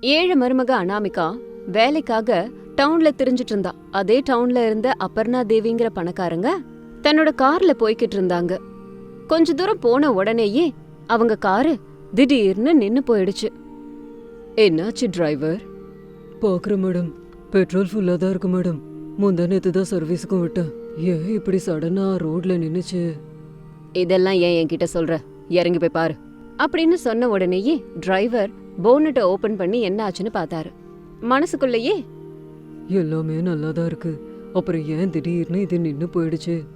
ஏழு மருமக அனாமிகா வேலைக்காக டவுன்ல திரிஞ்சிட்டு இருந்தா. அதே டவுன்ல இருந்த அபர்ணா தேவிங்கிற பணக்காரங்க தன்னோட கார்ல போய்கிட்டு இருந்தாங்க. கொஞ்ச தூரம் போன உடனேயே அவங்க காரு திடீர்னு நின்னு போயிடுச்சு. என்னாச்சு டிரைவர் பார்க்குறேன் மேடம். பெட்ரோல் ஃபுல்லாக தான் இருக்கு மேடம். முந்தா நேற்று தான் சர்வீஸுக்கும் விட்டேன். ஏன் இப்படி சடனாக ரோட்ல நின்றுச்சு இதெல்லாம் ஏன் என்கிட்ட சொல்ற? இறங்கி போய் பாரு. அப்படின்னு சொன்ன உடனேயே டிரைவர் போனட்டை ஓபன் பண்ணி என்ன ஆச்சுன்னு பார்த்தாரு. மனசுக்குள்ளேயே எல்லாமே நல்லா தான் இருக்கு. அப்புறம் ஏன் திடீர்னு இது நின்று போயிடுச்சு?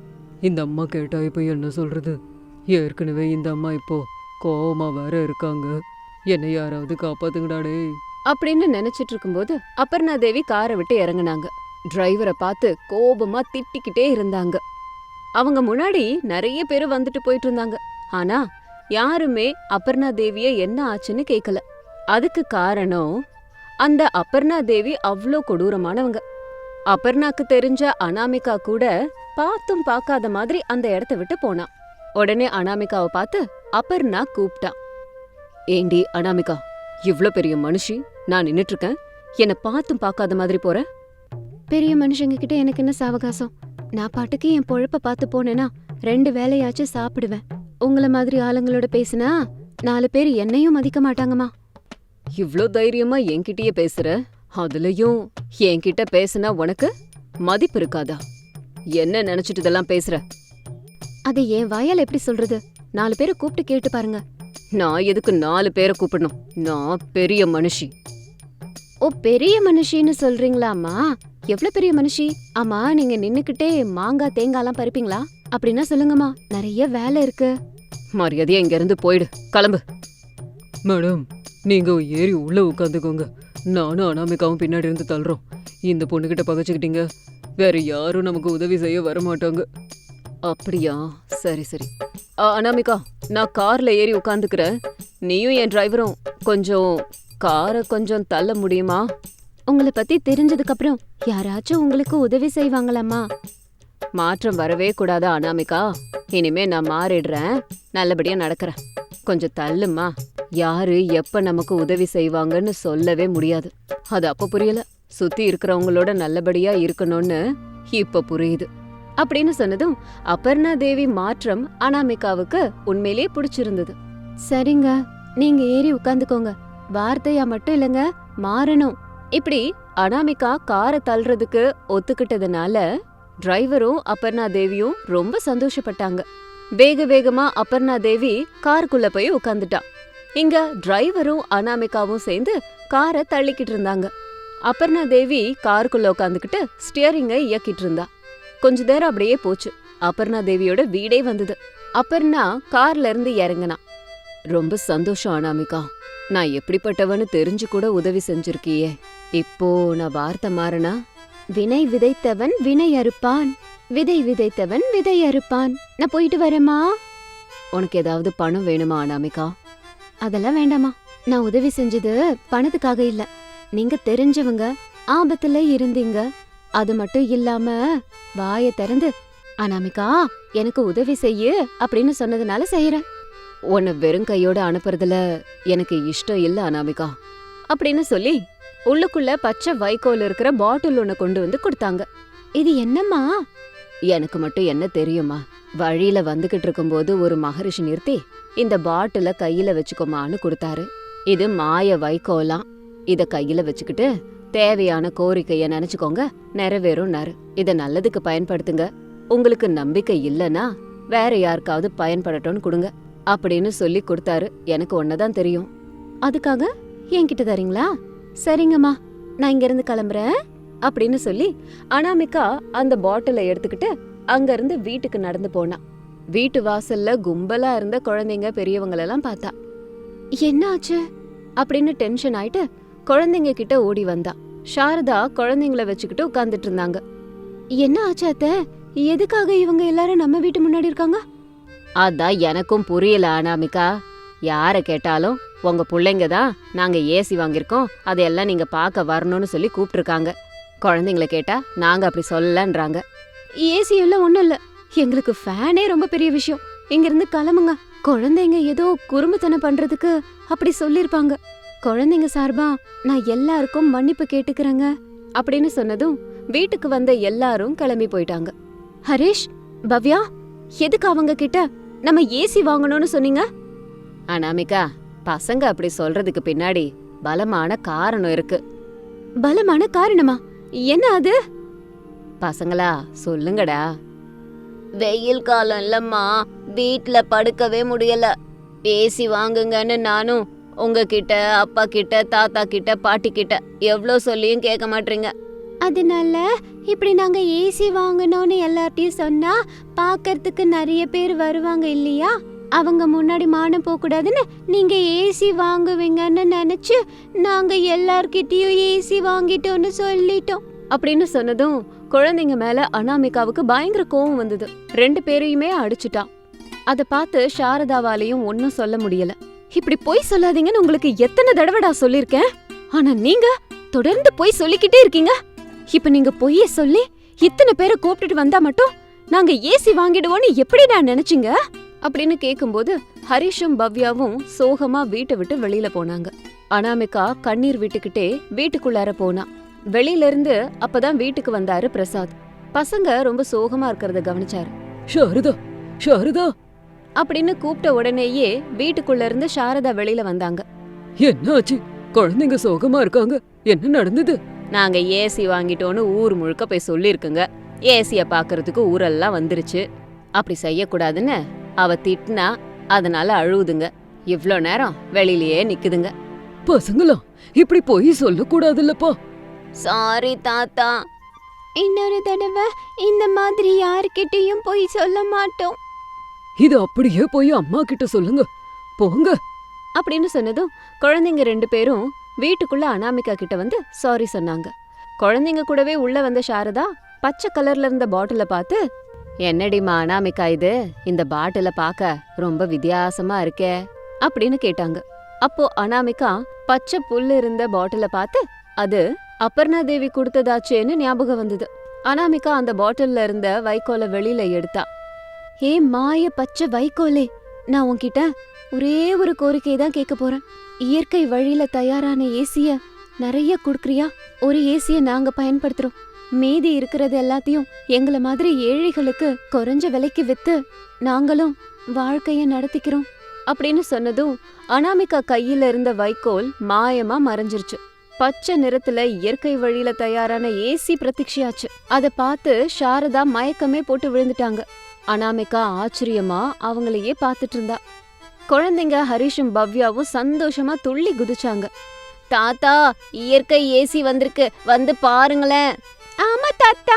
இந்த அம்மா கேட்டா இப்போ என்ன சொல்றது? ஏற்கனவே இந்த அம்மா இப்போ கோவமா வேற இருக்காங்க. என்னை யாராவது காப்பாத்துங்கடா டேய். அப்படின்னு நினைச்சிட்டு இருக்கும்போது அபர்ணா தேவி காரை விட்டு இறங்குனாங்க. டிரைவரை பார்த்து கோபமா திட்டிக்கிட்டே இருந்தாங்க. அவங்க முன்னாடி நிறைய பேர் வந்துட்டு போயிட்டு இருந்தாங்க. ஆனா யாருமே அபர்ணா தேவிய என்ன ஆச்சுன்னு கேக்கல. அதுக்கு காரணம் அந்த அபர்ணா தேவி அவ்ளோ கொடூரமானவங்க. அபர்ணாக்கு தெரிஞ்ச அனாமிகா கூட பார்த்தும் பார்க்காத மாதிரி அந்த இடத்த விட்டு போனா. உடனே அனாமிகாவை பார்த்து அபர்ணா கூப்பிட்டான் ஏண்டி அனாமிகா இவ்ளோ பெரிய மனுஷி நான் நின்னுட்டு இருக்கேன் என்னை பார்த்தும் பார்க்காத மாதிரி போற? பெரிய மனுஷங்க கிட்ட எனக்கு என்ன சாவகாசம்? நான் பாட்டுக்கு என் பொழப்ப பார்த்து போனேனா ரெண்டு வேலையாச்சும் சாப்பிடுவேன். உங்கள மாதிரி ஆளுங்களோட பேசினா நாலு பேர் என்னையும் மதிக்க மாட்டாங்கம்மா. இவ்ளோ தைரியமா என்கிட்டயே பேசுற? அதுலயும் என்கிட்ட பேசுனா உனக்கு மதிப்பு இருக்காதா? என்ன நினைச்சிட்டு இதெல்லாம் பேசுற? அதை என் வாயால எப்படி சொல்றது? நாலு பேரை கூப்பிட்டு கேட்டு பாருங்க. நான் எதுக்கு நாலு பேரை கூப்பிடணும்? நான் பெரிய மனுஷி. ஓ பெரிய மனுஷின்னு சொல்றீங்களாம்மா? எவ்வளவு பெரிய மனுஷி? ஆமா நீங்க நின்னுக்கிட்டே மாங்காய் தேங்காய்லாம் பறிப்பீங்களா? அப்படின்னா சொல்லுங்கம்மா நிறைய வேலை இருக்கு. மரியாதையா இங்க இருந்து போயிடு. கிளம்பு. மேடம் நீங்க ஏறி உள்ள உட்காந்துக்கோங்க நானும் அனாமிகாவும் பின்னாடி இருந்து தள்ளுறோம். இந்த பொண்ணுகிட்ட பகைச்சுக்கிட்டீங்க. வேற யாரும் நமக்கு உதவி செய்ய வர மாட்டாங்க அப்படியா? சரி சரி. ஆ, அனாமிகா நான் கார்ல ஏறி உட்காந்துக்கிறேன் நீயும் என் டிரைவரும் கொஞ்சம் காரை கொஞ்சம் தள்ள முடியுமா? உங்களை பத்தி தெரிஞ்சதுக்கு அப்புறம் யாராச்சும் உங்களுக்கு உதவி செய்வாங்களாம்மா? மாற்றம் வரவே கூடாதா அனாமிகா? இனிமே நான் மாறிடுறேன். நல்லபடியா நடக்கிறேன். கொஞ்சம் தள்ளுமா? யாரு எப்ப நமக்கு உதவி செய்வாங்கன்னு சொல்லவே முடியாது. அது அப்ப புரியல. சுத்தி இருக்கிறவங்களோட நல்லபடியா இருக்கணும்னு இப்ப புரியுது. அப்படின்னு சொன்னதும் அபர்ணா தேவி மாற்றம் அனாமிகாவுக்கு உண்மையிலேயே பிடிச்சிருந்தது. சரிங்க. நீங்க ஏறி உட்காந்துக்கோங்க. வார்த்தையா மட்டும் இல்லங்க மாறணும். இப்படி அனாமிகா காரை தள்ளுறதுக்கு ஒத்துக்கிட்டதுனால டிரைவரும் அபர்ணா தேவியும் ரொம்ப சந்தோஷப்பட்டாங்க. வேக வேகமா அபர்ணா தேவி காருக்குள்ள போய் உட்காந்துட்டா இங்க டிரைவரும் அனாமிகாவும் சேர்ந்து காரை தள்ளிக்கிட்டு இருந்தாங்க. அபர்ணா தேவி காருக்குள்ள உட்காந்துக்கிட்டு ஸ்டியரிங்கை இயக்கிட்டு இருந்தா. கொஞ்ச நேரம் அப்படியே போச்சு. அபர்ணா தேவியோட வீடே வந்தது. அபர்ணா கார்ல இருந்து இறங்குனா. ரொம்ப சந்தோஷம் அனாமிகா. நான் எப்படிப்பட்டவன்னு தெரிஞ்சு கூட உதவி செஞ்சிருக்கியே. இப்போ நான் வார்த்தை மாறினா? வினை விதைத்தவன் வினை அறுப்பான். விதை விதைத்தவன் விதை அறுப்பான். நான் போயிட்டு வரேம்மா. உனக்கு ஏதாவது பணம் வேணுமா அனாமிகா? அதெல்லாம் வேண்டாமா நான் உதவி செஞ்சது பணத்துக்காக இல்ல. நீங்க தெரிஞ்சவங்க ஆபத்துல இருந்தீங்க. அது மட்டும் இல்லாம வாய திறந்து அனாமிகா எனக்கு உதவி செய்யு அப்படின்னு சொன்னதுனால செய்யறேன் உன்னை வெறும் கையோட அனுப்புறதுல எனக்கு இஷ்டம் இல்ல அனாமிகா. அப்படின்னு சொல்லி உள்ளுக்குள்ள பச்சை வைக்கோல் இருக்கிற பாட்டில் ஒண்ணு கொண்டு வந்து கொடுத்தாங்க. இது என்னம்மா? எனக்கு மட்டும் என்ன தெரியுமா? வழியில வந்துகிட்டு இருக்கும்போது ஒரு மகரிஷி நிறுத்தி இந்த பாட்டில கையில வச்சுக்கோமான்னு கொடுத்தாரு. இது மாய வைக்கோலாம் இத கையில வச்சுக்கிட்டு தேவையான கோரிக்கைய நினைச்சுக்கோங்க நிறைவேறும்னாரு. இத நல்லதுக்கு பயன்படுத்துங்க. உங்களுக்கு நம்பிக்கை இல்லனா வேற யாருக்காவது பயன்படட்டும்னு கொடுங்க அப்படின்னு சொல்லி கொடுத்தாரு. எனக்கு ஒன்னதான் தெரியும். அதுக்காக என்கிட்ட தரீங்களா? சரிங்கம்மா நான் இங்கிருந்து கிளம்புறேன் அப்படின்னு சொல்லி அனாமிகா அந்த பாட்டிலை எடுத்துக்கிட்டு அங்கேருந்து வீட்டுக்கு நடந்து போனா. வீட்டு வாசல்ல கும்பலா இருந்த குழந்தைங்க பெரியவங்களெல்லாம் பார்த்தா. என்ன ஆச்சு அப்படின்னு டென்ஷன் ஆயிட்டு குழந்தைங்க கிட்ட ஓடி வந்தா. சாரதா குழந்தைங்கள வச்சுக்கிட்டு உட்காந்துட்டு இருந்தாங்க. என்ன ஆச்சு அத்தை? எதுக்காக இவங்க எல்லாரும் நம்ம வீட்டு முன்னாடி இருக்காங்க? அதான் எனக்கும் புரியல அனாமிகா. யார கேட்டாலும் உங்க புள்ளைங்க தான் நாங்க ஏசி வாங்கியிருக்கோம். அதையெல்லாம் நீங்க பார்க்க வரணும்னு சொல்லி கூப்பிட்டுருக்காங்க. குழந்தைங்கள கேட்டா நாங்க அப்படி சொல்லன்றாங்க ஏசி எல்லாம் ஒண்ணும் இல்ல. எங்களுக்கு ஃபேனே ரொம்ப பெரிய விஷயம். இங்க இருந்து கிளம்புங்க. குழந்தைங்க ஏதோ குறும்புத்தனம் பண்றதுக்கு அப்படி சொல்லிருப்பாங்க குழந்தைங்க சார்பா நான் எல்லாருக்கும் மன்னிப்பு கேட்டுக்கிறேங்க அப்படின்னு சொன்னதும் வீட்டுக்கு வந்த எல்லாரும் கிளம்பி போயிட்டாங்க. ஹரிஷ் பவ்யா எதுக்கு அவங்க கிட்ட நம்ம ஏசி வாங்கணும்னு சொன்னீங்க? அனாமிகா பசங்க அப்படி சொல்றதுக்கு பின்னாடி பலமான காரணம் இருக்கு. பலமான காரணமா? என்ன அது? பசங்களா சொல்லுங்கடா. வெயில் காலம் இல்லம்மா. வீட்ல படுக்கவே முடியல. ஏசி வாங்குங்கன்னு நானும் உங்ககிட்ட அப்பா கிட்ட தாத்தா கிட்ட பாட்டி கிட்ட எவ்வளோ சொல்லியும் கேட்க மாட்டீங்க அதனால இப்படி நாங்க ஏசி வாங்கணும்னு எல்லார்ட்டையும் சொன்னா பார்க்கறதுக்கு நிறைய பேர் வருவாங்க இல்லையா? அவங்க முன்னாடி மானம் போகக்கூடாதுன்னு நீங்க ஏசி வாங்குவீங்கன்னு நினைச்சு நாங்க எல்லார்கிட்டயும் ஏசி வாங்கிட்டோம்னு சொல்லிட்டோம். அப்படின்னு சொன்னதும் குழந்தைங்க மேல அனாமிகாவுக்கு பயங்கர கோவம் வந்தது. ரெண்டு பேரையுமே அடிச்சுட்டான் அத பார்த்து சாரதாவாலையும் ஒன்னும் சொல்ல முடியல. இப்படி பொய் சொல்லாதீங்கன்னு உங்களுக்கு எத்தனை தடவைடா சொல்லியிருக்கேன்? ஆனா நீங்க தொடர்ந்து பொய் சொல்லிக்கிட்டே இருக்கீங்க. இப்ப நீங்க பொய்ய சொல்லி இத்தனை பேரை கூப்பிட்டுட்டு வந்தா மட்டும் நாங்க ஏசி வாங்கிடுவோம்னு எப்படி நான் நினைச்சீங்க? அப்படின்னு கேக்கும்போது ஹரிஷும் பவ்யாவும் சோகமா வீட்டை விட்டு வெளியில போனாங்க. அனாமிகா கண்ணீர் விட்டுக்கிட்டே வீட்டுக்குள்ளார போனா. வெளியில இருந்து அப்பதான் வீட்டுக்கு வந்தாரு பிரசாத். பசங்க ரொம்ப சோகமா இருக்கறத கவனிச்சாரு. சாரதா சாரதா. அப்படின்னு கூப்பிட்ட உடனேயே வீட்டுக்குள்ள இருந்து சாரதா வெளியில வந்தாங்க. என்ன ஆச்சு குழந்தைங்க சோகமா இருக்காங்க. என்ன நடந்தது? நாங்க ஏசி வாங்கிட்டோன்னு ஊர் முழுக்க போய் சொல்லிருக்குங்க ஏசிய பாக்குறதுக்கு ஊரெல்லாம் வந்துருச்சு. அப்படி செய்யக்கூடாதுன்னு அவ திட்டினா அதனால அழுவுதுங்க. இவ்ளோ நேரம் வெளியிலயே நிக்குதுங்க. பசங்களா இப்படி போய் சொல்லக்கூடாதுல்லப்பா. சாரி தாத்தா. இன்னொரு தடவை இந்த மாதிரி யார்கிட்டயும் போய் சொல்ல மாட்டோம். இது அப்படியே போய் அம்மா கிட்ட சொல்லுங்க. போங்க. அப்படின்னு சொன்னதும் குழந்தைங்க ரெண்டு பேரும் வீட்டுக்குள்ள அனாமிகா கிட்ட வந்து சாரி சொன்னாங்க. குழந்தைங்க கூடவே உள்ள வந்த சாரதா பச்சை கலர்ல இருந்த பாட்டில பார்த்து என்னடிமா அனாமிகா இது? இந்த பாட்டில பார்க்க ரொம்ப வித்தியாசமா இருக்கே அப்படின்னு கேட்டாங்க. அப்போ அனாமிகா பச்சை புல்லு இருந்த பாட்டில பார்த்து அது அபர்ணா தேவி கொடுத்ததாச்சேன்னு ஞாபகம் வந்தது. அனாமிகா அந்த பாட்டில்ல இருந்த வைக்கோல வெளியில எடுத்தா. ஏ மாய பச்சை வைக்கோலே நான் உன்கிட்ட ஒரே ஒரு கோரிக்கை தான் கேட்க போறேன். இயற்கை வழியில தயாரான ஏசிய நிறைய குடுக்குறியா? ஒரு ஏசிய நாங்க பயன்படுத்துறோம். மீதி இருக்கிறது எல்லாத்தையும் எங்கள மாதிரி ஏழைகளுக்கு குறைஞ்ச விலைக்கு வித்து நாங்களும் வாழ்க்கைய நடத்திக்கிறோம் அப்படின்னு சொன்னதும் அனாமிகா கையில இருந்த வைக்கோல் மாயமா மறைஞ்சிருச்சு. பச்சை நிறத்துல இயற்கை வழியில தயாரான ஏசி பிரதீட்சையாச்சு அத பார்த்து சாரதா மயக்கமே போட்டு விழுந்துட்டாங்க. அனாமிகா ஆச்சரியமா அவங்களையே பார்த்துட்டு இருந்தா. குழந்தைங்க ஹரிஷும் பவ்யாவும் சந்தோஷமா துள்ளி குதிச்சாங்க. தாத்தா இயற்கை ஏசி வந்திருக்கு. வந்து பாருங்களேன். ஆமா தாத்தா.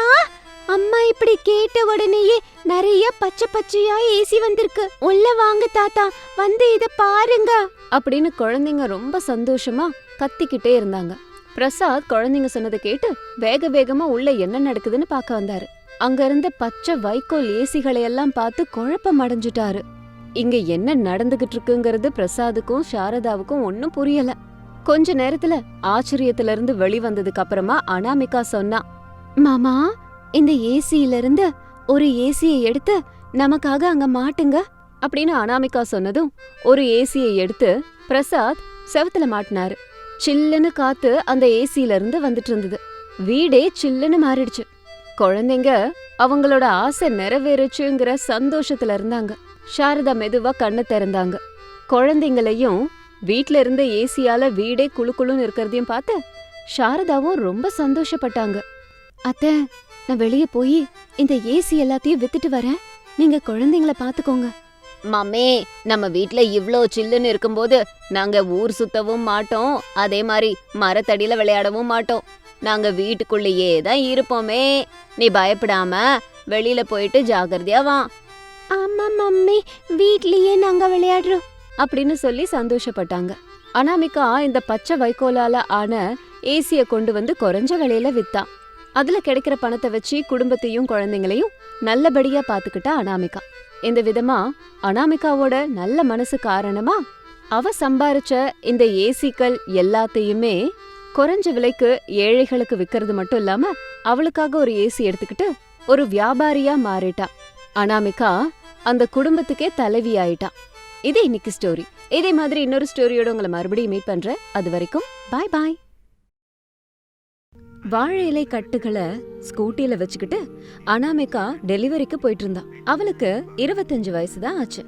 அம்மா இப்படி கேட்ட உடனேயே நிறைய பச்சை பச்சையா ஏசி வந்திருக்கு. உள்ள வாங்க தாத்தா. வந்து இத பாருங்க. அப்படின்னு குழந்தைங்க ரொம்ப சந்தோஷமா கத்திக்கிட்டே இருந்தாங்க. பிரசாத் குழந்தைங்க சொன்னதை கேட்டு வேக வேகமா உள்ள என்ன நடக்குதுன்னு பார்க்க வந்தாரு. அங்க இருந்த பச்சை வைக்கோல் ஏசிகளை எல்லாம் பார்த்து குழப்பம் அடைஞ்சிட்டாரு. இங்க என்ன நடந்துகிட்டு இருக்குங்கிறது பிரசாதுக்கும் சாரதாவுக்கும் ஒன்னும் புரியல. கொஞ்ச நேரத்துல ஆச்சரியத்துல இருந்து வெளிவந்ததுக்கு அப்புறமா அனாமிகா சொன்னா மாமா இந்த ஏசியில இருந்து ஒரு ஏசியை எடுத்து நமக்காக அங்க மாட்டுங்க அப்படின்னு அனாமிகா சொன்னதும் ஒரு ஏசியை எடுத்து பிரசாத் செவத்துல மாட்டினாரு. சில்லுன்னு காத்து அந்த ஏசியில இருந்து வந்துட்டு இருந்தது வீடே சில்லுன்னு மாறிடுச்சு. குழந்தைங்க அவங்களோட ஆசை நிறைவேறுச்சுங்கிற சந்தோஷத்துல இருந்தாங்க. சாரதா மெதுவா கண்ணை திறந்தாங்க. குழந்தைங்களையும் வீட்ல இருந்த ஏசியால வீடே குளு குளுன்னு இருக்கிறதையும் பார்த்து சாரதாவும் ரொம்ப சந்தோஷப்பட்டாங்க. அத்தை நான் வெளிய போய் இந்த ஏசி எல்லாத்தையும் வித்துட்டு வரேன். நீங்க குழந்தைங்கள பாத்துக்கோங்க. மம்மே நம்ம வீட்ல இவ்ளோ சில்லுன்னு இருக்கும்போது நாங்க ஊர் சுத்தவும் மாட்டோம். அதே மாதிரி மரத்தடியில விளையாடவும் மாட்டோம். நாங்க வீட்டுக்குள்ளேயே தான் இருப்போமே. நீ பயப்படாம வெளியில போயிட்டு ஜாகிரதையா வா. ஆமா மம்மி வீட்லயே நாங்க விளையாடுறோம். அப்படின்னு சொல்லி சந்தோஷப்பட்டாங்க. அனாமிகா இந்த பச்சை வைக்கோலால ஆன ஏசிய கொண்டு வந்து குறைஞ்ச விலையில வித்தா. அதுல கிடைக்கிற பணத்தை வச்சு குடும்பத்தையும் குழந்தைங்களையும் நல்லபடியா பாத்துக்கிட்டா அனாமிகா. இந்த விதமா அனாமிகாவோட நல்ல மனசு காரணமா அவ சம்பாரிச்ச இந்த ஏசிக்கள் எல்லாத்தையுமே குறைஞ்ச விலைக்கு ஏழைகளுக்கு விக்கிறது மட்டும் இல்லாம அவளுக்காக ஒரு ஏசி எடுத்துக்கிட்டு ஒரு வியாபாரியா மாறிட்டா. அனாமிகா அந்த குடும்பத்துக்கே தலைவி ஆயிட்டா. இது இன்னைக்கு ஸ்டோரி இதே மாதிரி இன்னொரு ஸ்டோரியோட உங்களை மறுபடியும் மீட் பண்றேன். அது வரைக்கும் பாய் பாய் வாழை இலை கட்டுகளை ஸ்கூட்டில வச்சுக்கிட்டு அனாமிகா டெலிவரிக்கு போயிட்டு இருந்தா அவளுக்கு இருபத்தஞ்சு வயசு தான் ஆச்சு.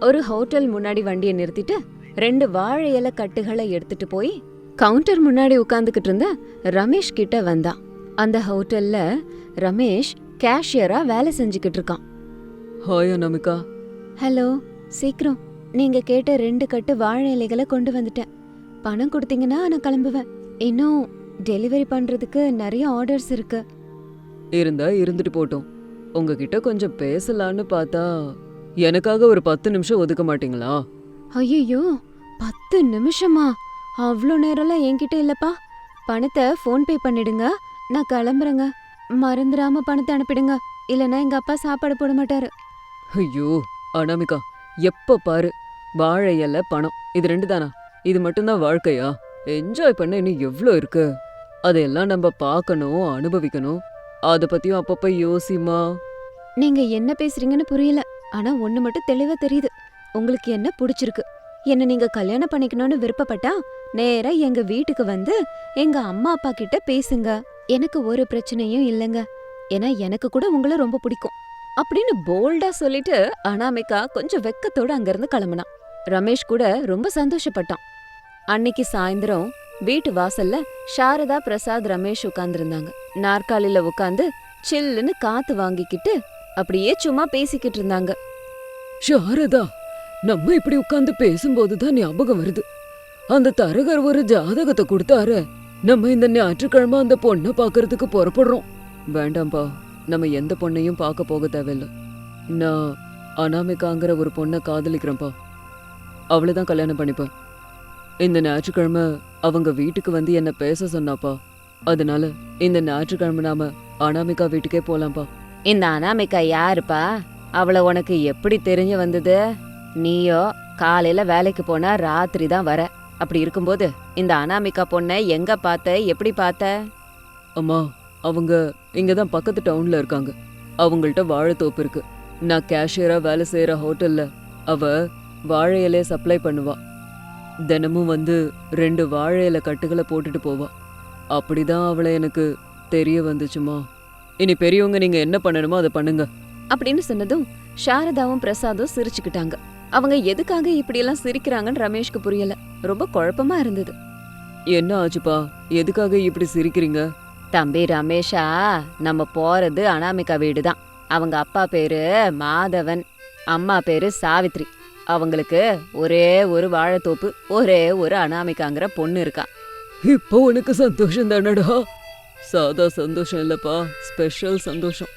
ஒரு ஹோட்டல் முன்னாடி வண்டியை நிறுத்திட்டு ரெண்டு வாழை இலை கட்டுகளை எடுத்துட்டு போய் கவுண்டர் முன்னாடி உட்காந்துக்கிட்டு இருந்த ரமேஷ் கிட்ட வந்தான் அந்த ஹோட்டல்ல ரமேஷ் கேஷியரா வேலை செஞ்சுக்கிட்டு இருக்கான். ஹாய் அனாமிகா. ஹலோ சீக்கிரம். நீங்க கேட்ட ரெண்டு கட்டு வாழை இலைகளை கொண்டு வந்துட்டேன். பணம் கொடுத்தீங்கன்னா நான் கிளம்புவேன். இன்னும் டெலிவரி பண்றதுக்கு நிறைய ஆர்டர்ஸ் இருக்கு. இருந்தா இருந்துட்டு போட்டோம். உங்ககிட்ட கொஞ்சம் பேசலான்னு பார்த்தா எனக்காக ஒரு பத்து நிமிஷம் ஒதுக்க மாட்டீங்களா? ஐயோ பத்து நிமிஷமா? அவ்வளோ நேரம்லாம் என்கிட்ட இல்லப்பா. பணத்தை ஃபோன் பே பண்ணிடுங்க. நான் கிளம்புறேங்க. மறந்துடாம பணத்தை அனுப்பிடுங்க. இல்லைன்னா எங்க அப்பா சாப்பாடு போட மாட்டாரு. ஐயோ அனாமிகா எப்ப பாரு. வாழை இலை பணம். இது ரெண்டு தானா? இது மட்டும்தான் வாழ்க்கையா? என்ஜாய் பண்ண இன்னும் எவ்வளோ இருக்கு? அதையெல்லாம் நம்ம பார்க்கணும் அனுபவிக்கணும். அதை பத்தியும் அப்பப்ப யோசிமா நீங்க என்ன பேசுறீங்கன்னு புரியல. ஆனா ஒண்ணு மட்டும் தெளிவா தெரியுது. உங்களுக்கு என்ன பிடிச்சிருக்கு? என்ன நீங்க கல்யாணம் பண்ணிக்கணும்னு விருப்பப்பட்டா நேரா எங்க வீட்டுக்கு வந்து எங்க அம்மா அப்பா கிட்ட பேசுங்க. எனக்கு ஒரு பிரச்சனையும் இல்லைங்க. ஏன்னா எனக்கு கூட உங்களை ரொம்ப பிடிக்கும். அப்படின்னு போல்டா சொல்லிட்டு அனாமிகா கொஞ்சம் வெக்கத்தோட அங்கிருந்து கிளம்புனான் ரமேஷ் கூட ரொம்ப சந்தோஷப்பட்டான். அன்னைக்கு சாயந்தரம் வீட்டு வாசல்ல சாரதா பிரசாத் ரமேஷ் உட்கார்ந்திருந்தாங்க. நாற்காலியில உட்காந்து சில்லுன்னு காத்து வாங்கிக்கிட்டு அப்படியே சும்மா பேசிக்கிட்டு இருந்தாங்க. சாரதா நம்ம இப்படி உட்கார்ந்து பேசும்போது தான் ஞாபகம் வருது. அந்த தரகர் ஒரு ஜாதகத்தை கொடுத்தாரு. நம்ம இந்த ஞாயிற்றுக்கிழமை அந்த பொண்ணை பார்க்கறதுக்கு புறப்படுறோம். வேண்டாம்பா நம்ம எந்த பொண்ணையும் பார்க்க போக தேவையில்ல. நான் அனாமிகாங்கிற ஒரு பொண்ணை காதலிக்கிறேன்ப்பா. அவளை தான் கல்யாணம் பண்ணிப்பேன். இந்த ஞாயிற்றுக்கிழமை அவங்க வீட்டுக்கு வந்து என்ன பேச சொன்னாப்பா. அதனால இந்த ஞாயிற்றுக்கிழமை நாம அனாமிகா வீட்டுக்கே போலாம்ப்பா. இந்த அனாமிகா யாருப்பா? அவள உனக்கு எப்படி தெரிஞ்சு வந்தது? நீயோ காலையில வேலைக்கு போனா ராத்திரி தான் வர. அப்படி இருக்கும்போது இந்த அனாமிகா பொண்ணை எங்க பார்த்த? எப்படி பார்த்த? அம்மா அவங்க இங்க தான் பக்கத்து டவுன்ல இருக்காங்க. அவங்கள்ட்ட வாழைத்தோப்பு இருக்கு. நான் கேஷியரா வேலை செய்யற ஹோட்டல்ல அவ வாழை இலைய சப்ளை பண்ணுவா. தினமும் வந்து ரெண்டு வாழை இலை கட்டுகளை போட்டுட்டு போவா. அப்படிதான் அவளை எனக்கு தெரிய வந்துச்சுமா. இனி பெரியவங்க நீங்க என்ன பண்ணணுமோ அதை பண்ணுங்க. அப்படின்னு சொன்னதும் சாரதாவும் பிரசாதும் சிரிச்சுக்கிட்டாங்க. அவங்க எதுக்காக இப்படியெல்லாம் சிரிக்கிறாங்கன்னு ரமேஷ்க்கு புரியல. ரொம்ப குழப்பமா இருந்தது. என்ன ஆச்சுப்பா? எதுக்காக இப்படி சிரிக்கிறீங்க? தம்பி ரமேஷா நம்ம போறது அனாமிகா வீடு தான் அவங்க அப்பா பேரு மாதவன் அம்மா பேரு சாவித்ரி. அவங்களுக்கு ஒரே ஒரு வாழைத்தோப்பு ஒரே ஒரு அனாமிகாங்கிற பொண்ணு இருக்கா. இப்போ உனக்கு சந்தோஷம் தானடா? சாதா சந்தோஷம் இல்லப்பா ஸ்பெஷல் சந்தோஷம்.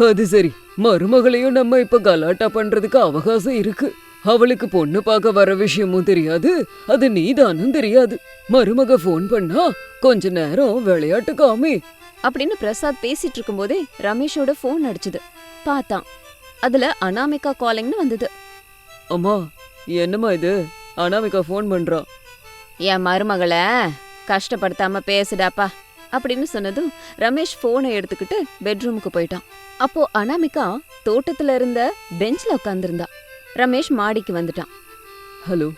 அது சரி மருமகளையும் நம்ம இப்ப கலாட்டா பண்றதுக்கு அவகாசம் இருக்கு. அவளுக்கு பொண்ணு பார்க்க வர விஷயமும் தெரியாது அது நீதானும் தெரியாது. மருமக ஃபோன் பண்ணா கொஞ்ச நேரம் விளையாட்டு காமி அப்படின்னு பிரசாத் பேசிட்டு இருக்கும்போதே ரமேஷோட ஃபோன் அடிச்சுது. பார்த்தான். அதுல அனாமிகா காலிங்னு வந்தது. அம்மா என்னம்மா இது? அனாமிகா ஃபோன் பண்றா. என் மருமகளை கஷ்டப்படுத்தாம பேசுடாப்பா அப்படின்னு சொன்னதும் ரமேஷ் போனை எடுத்துக்கிட்டு பெட்ரூமுக்கு போயிட்டான். அப்போ அனாமிகா தோட்டத்துல இருந்த பெஞ்ச்ல உட்காந்துருந்தா ரமேஷ் மாடிக்கு வந்துட்டான். ஹலோ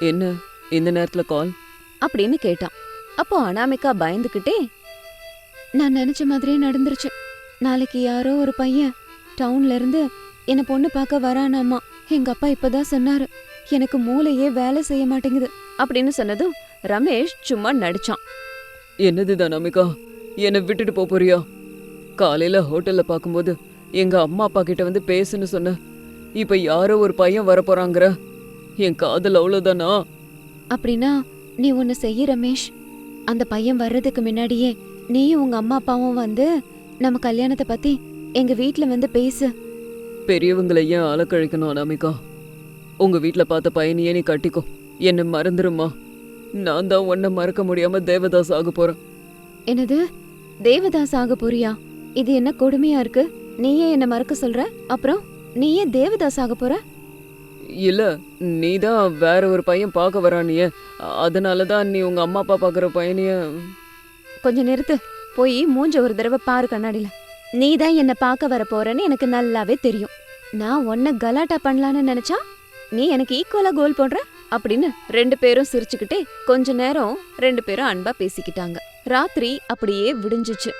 என்ன இந்த நேரத்துல கால் அப்படின்னு கேட்டான். அப்போ அனாமிகா பயந்துக்கிட்டே நான் நினைச்ச மாதிரியே நடந்துருச்சு. நாளைக்கு யாரோ ஒரு பையன் டவுன்ல இருந்து என்ன பொண்ணு பார்க்க வரானாமா? எங்க அப்பா இப்பதான் சொன்னாரு எனக்கு மூளையே வேலை செய்ய மாட்டேங்குது. அப்படின்னு சொன்னதும் ரமேஷ் சும்மா நடிச்சான். என்னது அனாமிகா? என்னை விட்டுட்டு போப் போறியா? காலையில ஹோட்டல்ல பார்க்கும்போது எங்க அம்மா அப்பா கிட்ட வந்து பேசுன்னு சொன்ன இப்ப யாரோ ஒரு பையன் வர போறாங்கற என் காதல் அவ்வளவுதானா? அப்படின்னா நீ ஒன்னு செய்ய ரமேஷ். அந்த பையன் வர்றதுக்கு முன்னாடியே நீயும் உங்க அம்மா அப்பாவும் வந்து நம்ம கல்யாணத்தை பத்தி எங்க வீட்ல வந்து பேசு. பெரியவங்களை ஏன் அலக்கழிக்கணும் அனாமிகா. உங்க வீட்ல பார்த்த பையனையே நீ கட்டிக்கோ. என்னை மறந்துருமா நான் தான் உன்னை மறக்க முடியாம தேவதாஸ் ஆக போறேன். என்னது? தேவதாஸ் ஆக போறியா? இது என்ன கொடுமையா இருக்கு? நீயே என்ன மறக்க சொல்ற? அப்புறம் நீயே தேவதாஸ் ஆக போற? இல்ல நீ தான் வேற ஒரு பையன் பார்க்க வரானியே. அதனால தான் நீ உங்க அம்மா அப்பா பார்க்குற பையனைய கொஞ்சம் நிறுத்து. போய் மூஞ்ச ஒரு தடவை பாரு கண்ணாடில நீ தான் என்ன பார்க்க வர போறேன்னு எனக்கு நல்லாவே தெரியும். நான் உன்னை கலாட்டா பண்ணலான்னு நினைச்சா நீ எனக்கு ஈக்குவலா கோல் போடுற? அப்படின்னு ரெண்டு பேரும் சிரிச்சுக்கிட்டே கொஞ்ச நேரம் ரெண்டு பேரும் அன்பா பேசிக்கிட்டாங்க. ராத்திரி அப்படியே விடிஞ்சுச்சு.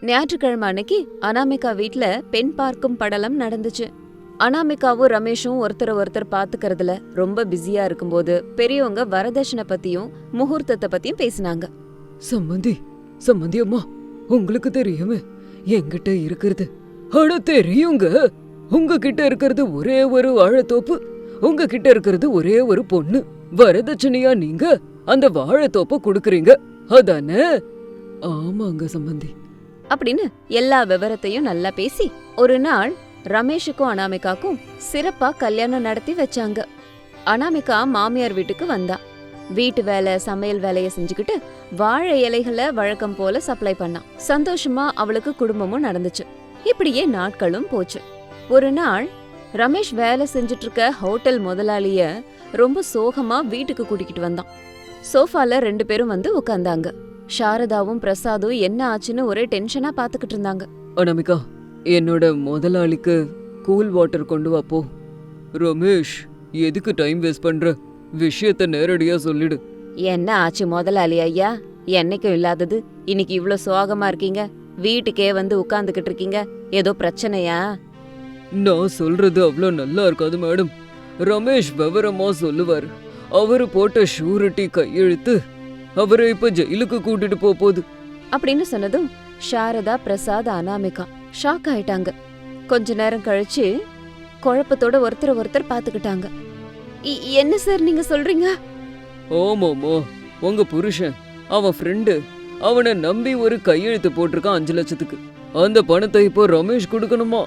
ஞாயிற்றுக்கிழமை அன்னைக்கு அனாமிகா வீட்ல பெண் பார்க்கும் படலம் நடந்துச்சு. அனாமிகாவும் ரமேஷும் ஒருத்தர் ஒருத்தர் பாத்துக்கறதுல ரொம்ப பிஸியா இருக்கும்போது பெரியவங்க வரதட்சணை பத்தியும் முகூர்த்தத்தை பத்தியும் பேசினாங்க. சம்மந்தி சம்மந்தி அம்மா உங்களுக்கு தெரியுமே என்கிட்ட இருக்கிறது. ஆனா தெரியுங்க. உங்ககிட்ட இருக்கிறது ஒரே ஒரு வாழைத்தோப்பு. உங்ககிட்ட இருக்கிறது ஒரே ஒரு பொண்ணு. வரதட்சணையா நீங்க அந்த வாழைத்தோப்ப கொடுக்கறீங்க. அதானே? ஆமாங்க சம்பந்தி. அப்படின்னு எல்லா விவரத்தையும் நல்லா பேசி ஒரு நாள் ரமேஷுக்கும் அனாமிகாக்கும் சிறப்பா கல்யாணம் நடத்தி வச்சாங்க. அனாமிகா மாமியார் வீட்டுக்கு வந்தா. வீட்டு வேலை சமையல் வேலைய செஞ்சுக்கிட்டு வாழை இலைகளை வழக்கம் போல சப்ளை பண்ணா. சந்தோஷமா அவளுக்கு குடும்பமும் நடந்துச்சு. இப்படியே நாட்களும் போச்சு. ஒரு நாள் ரமேஷ் வேலை செஞ்சுட்டு இருக்க ஹோட்டல் முதலாளிய ரொம்ப சோகமா வீட்டுக்கு கூட்டிக்கிட்டு வந்தான். சோஃபால ரெண்டு பேரும் வந்து உட்கார்ந்தாங்க சாரதாவும் பிரசாதும் என்ன ஆச்சுன்னு ஒரே டென்ஷனா பாத்துக்கிட்டு இருந்தாங்க. அனாமிகா என்னோட முதலாளிக்கு கூல் வாட்டர் கொண்டு வா போ. ரமேஷ் எதுக்கு டைம் வேஸ்ட் பண்ற? விஷயத்த நேரடியா சொல்லிடு. என்ன ஆச்சு முதலாளி ஐயா? என்னைக்கும் இல்லாதது? இன்னைக்கு இவ்ளோ சோகமா இருக்கீங்க? வீட்டுக்கே வந்து உட்கார்ந்துகிட்டு இருக்கீங்க? ஏதோ பிரச்சனையா? நான் சொல்றது அவ்வளோ நல்லா இருக்காது மேடம். ரமேஷ் விவரமா சொல்லுவார். அவரு போட்ட ஷூரிட்டி கையெழுத்து அவரை இப்ப ஜெயிலுக்கு கூட்டிட்டு போக போகுது. அப்படின்னு சொன்னதும் சாரதா பிரசாத் அனாமிகா ஷாக் ஆயிட்டாங்க. கொஞ்ச நேரம் கழிச்சு குழப்பத்தோட ஒருத்தர் ஒருத்தர் பாத்துக்கிட்டாங்க "இ- என்ன சார் நீங்க சொல்றீங்க? ஆமாமா உங்க புருஷன் அவன் ஃப்ரெண்டு அவனை நம்பி ஒரு கையெழுத்து போட்டிருக்கான் அஞ்சு லட்சத்துக்கு. அந்த பணத்தை இப்போ ரமேஷ் கொடுக்கணுமா?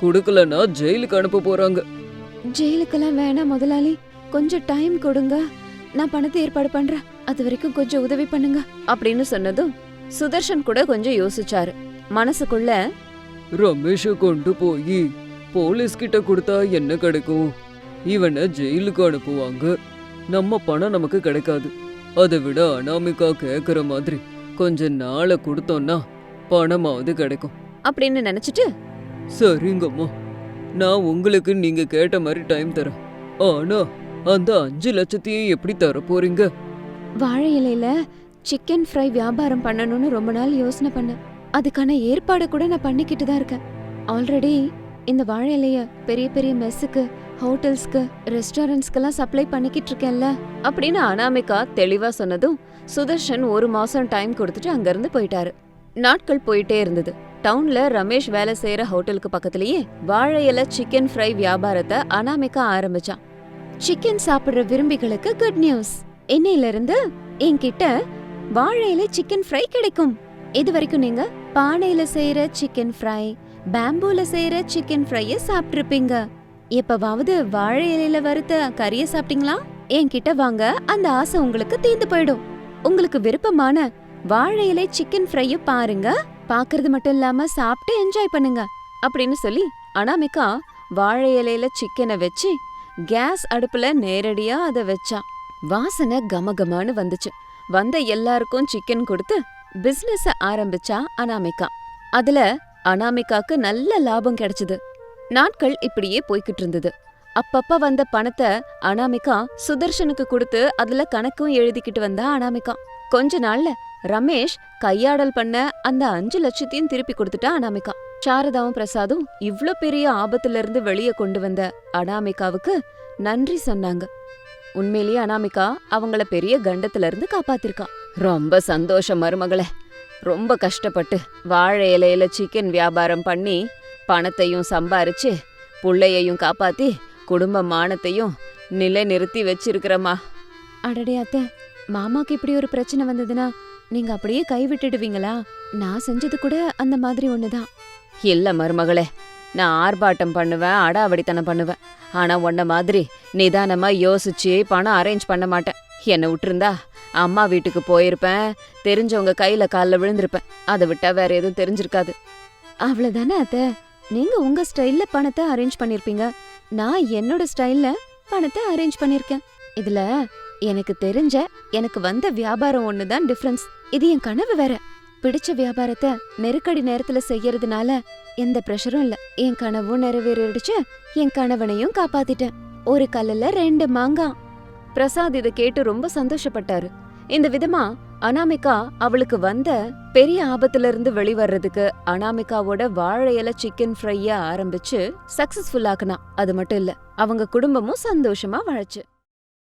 கொடுக்கலன்னா ஜெயிலுக்கு அனுப்ப போறாங்க. ஜெயிலுக்கெல்லாம் வேணாம் முதலாளி. கொஞ்சம் டைம் கொடுங்க. நான் பணத்தை ஏற்பாடு பண்றேன். அது வரைக்கும் கொஞ்சம் உதவி பண்ணுங்க. அப்படின்னு சொன்னதும் சுதர்ஷன் கூட கொஞ்சம் யோசிச்சாரு. மனசுக்குள்ள ரமேஷை கொண்டு போய் போலீஸ் கிட்ட கொடுத்தா என்ன கிடைக்கும்? இவனை ஜெயிலுக்கு அனுப்புவாங்க. நம்ம பணம் நமக்கு கிடைக்காது. அதை விட அனாமிகா கேக்குற மாதிரி கொஞ்ச நாளை கொடுத்தோம்னா பணமாவது கிடைக்கும். அப்படின்னு நினைச்சிட்டு சரிங்கம்மா. நான் உங்களுக்கு நீங்க கேட்ட மாதிரி டைம் தரேன். ஆனா அந்த அஞ்சு லட்சத்தையும் எப்படி தர போறீங்க? வாழை இலையில சிக்கன் ஃப்ரை வியாபாரம் பண்ணணும்னு ரொம்ப நாள் யோசனை பண்ணேன். அதுக்கான ஏற்பாடு கூட நான் பண்ணிக்கிட்டு தான் இருக்கேன். ஆல்ரெடி இந்த வாழை இலைய பெரிய பெரிய மெஸ்ஸுக்கு ஹோட்டல்ஸ்க்கு ரெஸ்டாரண்ட்ஸ்க்கெல்லாம் சப்ளை பண்ணிக்கிட்டு இருக்கேன்ல. அப்படின்னு அனாமிகா தெளிவா சொன்னதும் சுதர்ஷன் ஒரு மாசம் டைம் கொடுத்துட்டு அங்கிருந்து போயிட்டாரு. நாட்கள் போயிட்டே இருந்தது. டவுன்ல ரமேஷ் வேலை செய்யற ஹோட்டலுக்கு பக்கத்துலயே வாழை இலை சிக்கன் ஃப்ரை வியாபாரத்தை அனாமிக்க ஆரம்பிச்சான். சிக்கன் சாப்பிடுற விரும்பிகளுக்கு குட் நியூஸ் இன்னையில இருந்து என்கிட்ட வாழை இலை சிக்கன் ஃப்ரை கிடைக்கும். இது வரைக்கும் நீங்க பானையில செய்யற சிக்கன் ஃப்ரை பேம்பூல செய்யற சிக்கன் ஃப்ரைய சாப்பிட்டிருப்பீங்க. எப்பவாவது வாழை இலையில வறுத்த கறிய சாப்பிட்டீங்களா? என்கிட்ட வாங்க அந்த ஆசை உங்களுக்கு தீர்ந்து போயிடும். உங்களுக்கு விருப்பமான வாழை இலை சிக்கன் ஃப்ரைய பாருங்க. பாக்குறது மட்டும் இல்லாம சாப்பிட்டு என்ஜாய் பண்ணுங்க அப்படின்னு சொல்லி அனாமிகா வாழை இலையில சிக்கனை வச்சு கேஸ் அடுப்புல நேரடியா அத வச்சா. வாசனை கமகமான்னு வந்துச்சு. வந்த எல்லாருக்கும் சிக்கன் கொடுத்து பிசினஸ ஆரம்பிச்சா அனாமிகா. அதுல அனாமிகாக்கு நல்ல லாபம் கிடைச்சது. நாட்கள் இப்படியே போய்கிட்டு இருந்தது. அப்பப்ப வந்த பணத்தை அனாமிகா சுதர்ஷனுக்கு கொடுத்து அதுல கணக்கும் எழுதிக்கிட்டு வந்தா அனாமிகா. கொஞ்ச நாள்ல ரமேஷ் கையாடல் பண்ண அந்த அஞ்சு லட்சத்தையும் திருப்பி கொடுத்துட்டா அனாமிகா. சாரதாவும் பிரசாதும் இவ்ளோ பெரிய ஆபத்துல இருந்து வெளியே கொண்டு வந்த அனாமிகாவுக்கு நன்றி சொன்னாங்க. உண்மையிலேயே அனாமிகா அவங்கள பெரிய கண்டத்துல இருந்து காப்பாத்திருக்கா. ரொம்ப சந்தோஷம் மருமகளே. ரொம்ப கஷ்டப்பட்டு வாழை இலையில சிக்கன் வியாபாரம் பண்ணி பணத்தையும் சம்பாரிச்சு புள்ளையையும் காப்பாத்தி குடும்ப மானத்தையும் நிலை நிறுத்தி வச்சிருக்கிறம்மா. அடடே அத்தை. மாமாக்கு இப்படி ஒரு பிரச்சனை வந்ததுன்னா நீங்க அப்படியே கை விட்டுடுவீங்களா? நான் செஞ்சது கூட அந்த மாதிரி ஒண்ணுதான். இல்ல மருமகளே நான் ஆர்ப்பாட்டம் பண்ணுவேன் அடாவடித்தனம் பண்ணுவேன். ஆனா உன்ன மாதிரி நிதானமா யோசிச்சு பணம் அரேஞ்ச் பண்ண மாட்டேன். என்னை விட்டுருந்தா அம்மா வீட்டுக்கு போயிருப்பேன் தெரிஞ்சவங்க கையில கால்ல விழுந்திருப்பேன். அதை விட்டா வேற எதுவும் தெரிஞ்சிருக்காது. அவ்வளவுதானே அத்தை? நீங்க உங்க ஸ்டைல்ல பணத்தை அரேஞ்ச் பண்ணிருப்பீங்க. நான் என்னோட ஸ்டைல்ல பணத்தை அரேஞ்ச் பண்ணிருக்கேன். இதுல எனக்கு தெரிஞ்ச எனக்கு வந்த வியாபாரம் ஒண்ணுதான் டிஃபரன்ஸ் இது என் கனவு வேற. பிடிச்ச வியாபாரத்தை நெருக்கடி நேரத்துல செய்யறதுனால எந்த பிரஷரும் இல்ல. என் கனவும் நிறைவேறிடுச்சு என் கணவனையும் காப்பாத்திட்டேன். ஒரு கல்லுல ரெண்டு மாங்காய். பிரசாத் இதை கேட்டு ரொம்ப சந்தோஷப்பட்டாரு. இந்த விதமா அனாமிகா அவளுக்கு வந்த பெரிய ஆபத்துல இருந்து வெளிவர்றதுக்கு அனாமிகாவோட வாழை இலை சிக்கன் ஃப்ரைய ஆரம்பிச்சு சக்சஸ்ஃபுல் ஆக்குனா. அது மட்டும் இல்ல அவங்க குடும்பமும் சந்தோஷமா வாழச்சு.